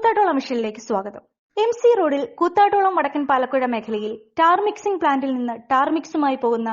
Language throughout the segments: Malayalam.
കൂത്താട്ടോളം മിഷനിലേക്ക് സ്വാഗതം. എം സി റോഡിൽ കൂത്താട്ടോളം വടക്കൻ പാലക്കുഴ മേഖലയിൽ ടാർ മിക്സിംഗ് പ്ലാന്റിൽ നിന്ന് ടാർ മിക്സുമായി പോകുന്ന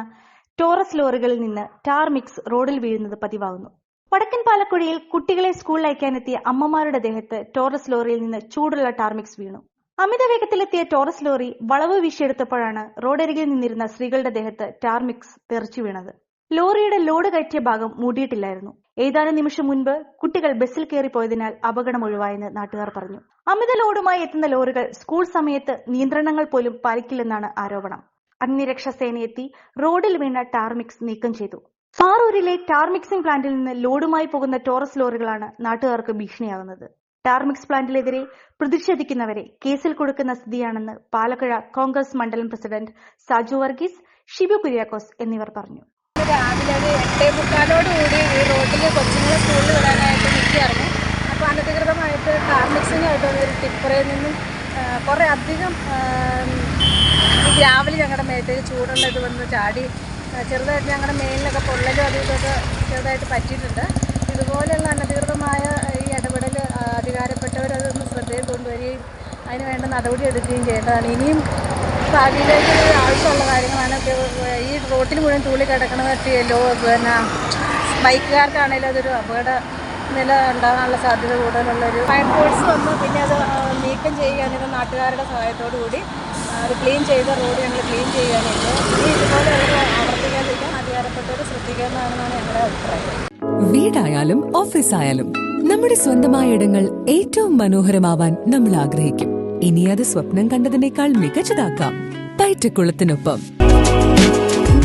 ടോറസ് ലോറികളിൽ നിന്ന് ടാർ മിക്സ് റോഡിൽ വീഴുന്നത് പതിവാകുന്നു. വടക്കൻ പാലക്കുഴയിൽ കുട്ടികളെ സ്കൂളിൽ അയക്കാനെത്തിയ അമ്മമാരുടെ ദേഹത്ത് ടോറസ് ലോറിയിൽ നിന്ന് ചൂടുള്ള ടാർ മിക്സ് വീണു. അമിത വേഗത്തിലെത്തിയ ടോറസ് ലോറി വളവ് വീശിയെടുത്തപ്പോഴാണ് റോഡരികിൽ നിന്നിരുന്ന സ്ത്രീകളുടെ ദേഹത്ത് ടാർ മിക്സ് തെറിച്ചു വീണത്. ലോറിയുടെ ലോഡ് കയറ്റിയ ഭാഗം മൂടിയിട്ടില്ലായിരുന്നു. ഏതാനും നിമിഷം മുൻപ് കുട്ടികൾ ബസ്സിൽ കയറിപ്പോയതിനാൽ അപകടം ഒഴിവായെന്ന് നാട്ടുകാർ പറഞ്ഞു. അമിത ലോഡുമായി എത്തുന്ന ലോറികൾ സ്കൂൾ സമയത്ത് നിയന്ത്രണങ്ങൾ പോലും പാലിക്കില്ലെന്നാണ് ആരോപണം. അഗ്നിരക്ഷാ സേനയെത്തി റോഡിൽ വീണ ടാർമിക്സ് നീക്കം ചെയ്തു. ഫാറൂരിലെ ടാർമിക്സിംഗ് പ്ലാന്റിൽ നിന്ന് ലോഡുമായി പോകുന്ന ടോറസ് ലോറികളാണ് നാട്ടുകാർക്ക് ഭീഷണിയാകുന്നത് ടാർമിക്സ് പ്ലാന്റിലെതിരെ പ്രതിഷേധിക്കുന്നവരെ കേസിൽ കൊടുക്കുന്ന സ്ഥിതിയാണെന്ന് പാലക്കുഴ കോൺഗ്രസ് മണ്ഡലം പ്രസിഡന്റ് സാജു വർഗീസ് ഷിബു കുര്യാക്കോസ് എന്നിവർ പറഞ്ഞു. രാവിലെ ഒരു എട്ടേ മുക്കാലോട് കൂടി ഈ റോഡിൽ കൊച്ചുങ്ങളെ സ്കൂളിൽ വിടാനായിട്ട് നിൽക്കുകയായിരുന്നു. അപ്പോൾ അനധികൃതമായിട്ട് കാർ മിക്സിങ്ങായിട്ട് ഒരു ടിപ്പറയിൽ നിന്നും കുറേ അധികം രാവിലെ ഞങ്ങളുടെ മേത്തേക്ക് ചൂടുള്ള ഇത് വന്ന് ചാടി ചെറുതായിട്ട് ഞങ്ങളുടെ മേലിലൊക്കെ പൊള്ളലും അതും ഇതൊക്കെ ചെറുതായിട്ട് പറ്റിയിട്ടുണ്ട്. ഇതുപോലെയുള്ള അനധികൃതമായ ഈ ഇടപെടൽ അധികാരപ്പെട്ടവരതൊന്ന് ശ്രദ്ധയിൽ കൊണ്ടുവരികയും അതിന് വേണ്ട നടപടി എടുക്കുകയും ചെയ്യേണ്ടതാണ്. ഇനിയും ഭാവിയിലേക്ക് ആവശ്യമുള്ള കാര്യങ്ങളാണ് റോട്ടിൽ മുഴുവൻ തൂളി കിടക്കണതൊക്കെ പിന്നെ ബൈക്കുകാർക്കാണെങ്കിലും അതൊരു അപകട നില ഉണ്ടാകാനുള്ള സാധ്യത കൂടുതലുള്ളൊരു ഫയർ ഫോഴ്സ് വന്ന്. പിന്നെ അത് നീക്കം ചെയ്യുകയാണെങ്കിൽ നാട്ടുകാരുടെ സഹായത്തോടു കൂടി. അത് ക്ലീൻ ചെയ്ത റോഡ് ഞങ്ങൾ ക്ലീൻ ചെയ്യാനുണ്ട് ഇനി ഇതുപോലെ ആവർത്തിക്കാതിരിക്കാൻ അധികാരപ്പെട്ടവർ ശ്രദ്ധിക്കേണ്ടതാണെന്നാണ് ഞങ്ങളുടെ അഭിപ്രായം. വീടായാലും ഓഫീസായാലും നമ്മുടെ സ്വന്തമായ ഇടങ്ങൾ ഏറ്റവും മനോഹരമാവാൻ നമ്മൾ ആഗ്രഹിക്കും. ഇനി അത് സ്വപ്നം കണ്ടതിനേക്കാൾ മികച്ചതാക്കാം പയറ്റക്കുളത്തിനൊപ്പം